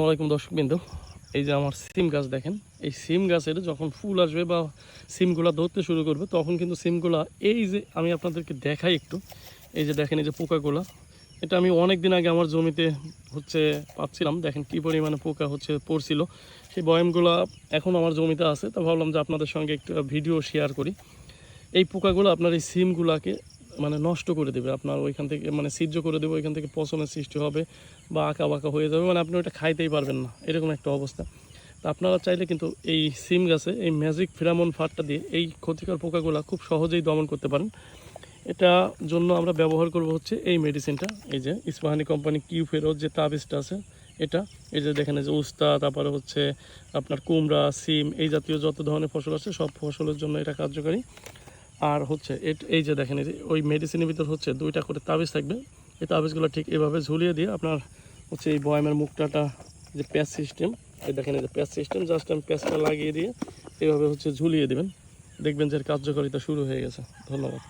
আসসালামাইকুম দর্শক বিন্দু এই যে আমার সিম গাছ দেখেন, এই সিম গাছের যখন ফুল আসবে বা সিমগুলা ধরতে শুরু করবে, তখন কিন্তু সিমগুলা, এই যে আমি আপনাদেরকে দেখাই একটু, এই যে দেখেন, এই যে পোকাগুলা, এটা আমি অনেক দিন আগে আমার জমিতে হচ্ছে পাচ্ছিলাম। দেখেন কী পরিমাণে পোকা হচ্ছে, পড়ছিল। সেই বয়ামগুলো এখন আমার জমিতে আছে, তা ভাবলাম যে আপনাদের সঙ্গে একটু ভিডিও শেয়ার করি। এই পোকাগুলো, আপনার এই সিমগুলাকে মানে নষ্ট করে দেবে। আপনার ওইখান থেকে মানে সিদ্ধ করে দেবে, ওইখান থেকে পচনের সৃষ্টি হবে বা আঁকা বাঁকা হয়ে যাবে মানে আপনি ওইটা খাইতেই পারবেন না, এরকম একটা অবস্থা। তা আপনারা চাইলে কিন্তু এই সিম গাছে, এই ম্যাজিক ফেরামন ফাটটা দিয়ে এই ক্ষতিকর পোকাগুলা খুব সহজেই দমন করতে পারেন। এটা জন্য আমরা ব্যবহার করব হচ্ছে এই মেডিসিনটা এই যে ইস্পাহানি কোম্পানি কিউ ফেরত যে তাবিজটা আছে, এটা, এই যে দেখেন যে উস্তা, তারপরে হচ্ছে আপনার কুমড়া, সিম, এই জাতীয় যত ধরনের ফসল আছে, সব ফসলের জন্য এটা কার্যকারী। আর হচ্ছে এই যে দেখেন ওই মেডিসিনের ভিতর হচ্ছে দুইটা করে তাবিজ থাকবে। এই তাবিজগুলো ঠিক এভাবে ঝুলিয়ে দিয়ে আপনার হচ্ছে এই বয়ামের মুখটাটা, যে প্যাচ সিস্টেম এই দেখেন এই যে প্যাচ সিস্টেম জাস্ট আমি প্যাচটা লাগিয়ে দিয়ে এইভাবে হচ্ছে ঝুলিয়ে দেবেন। দেখবেন যে কার্যকারিতা শুরু হয়ে গেছে। ধন্যবাদ।